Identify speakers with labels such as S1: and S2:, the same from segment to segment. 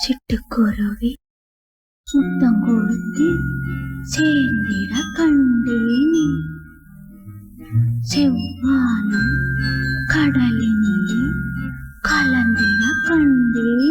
S1: ചിട്ടക്കുറവി ചുട്ടം കൊളുത്തി ചേന്തിട കണ്ടേനി ചെവ്വാനം കടലിനെ കലന്തിട കണ്ടേനി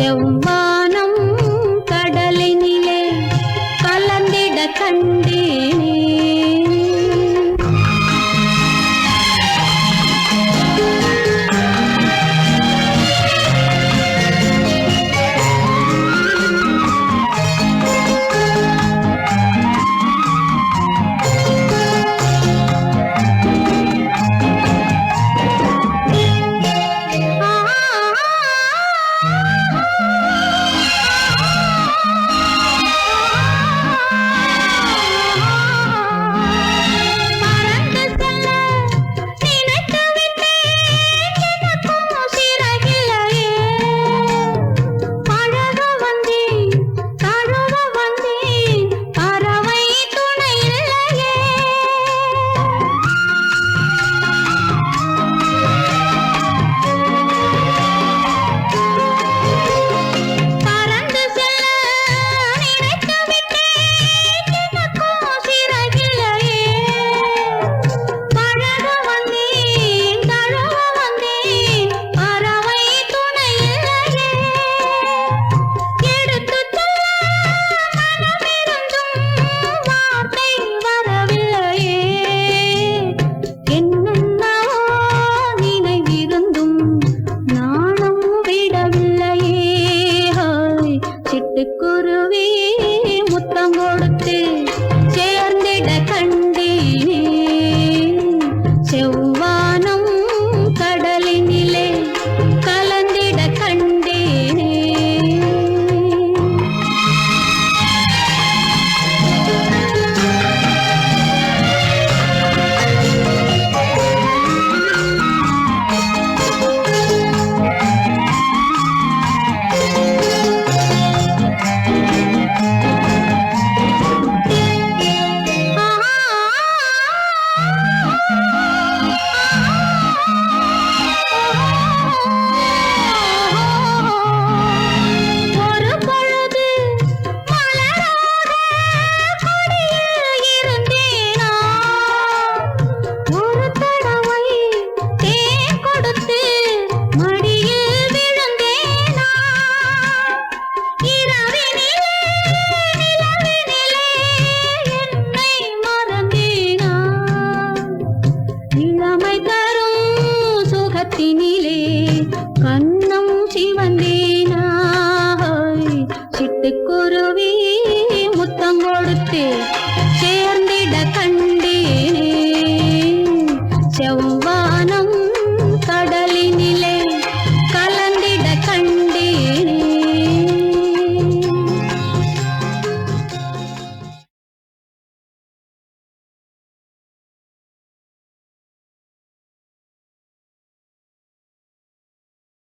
S1: seu é கன்னத்தினிலே கண்ணம் சிவந்தேனாய். சிட்டுக்குருவி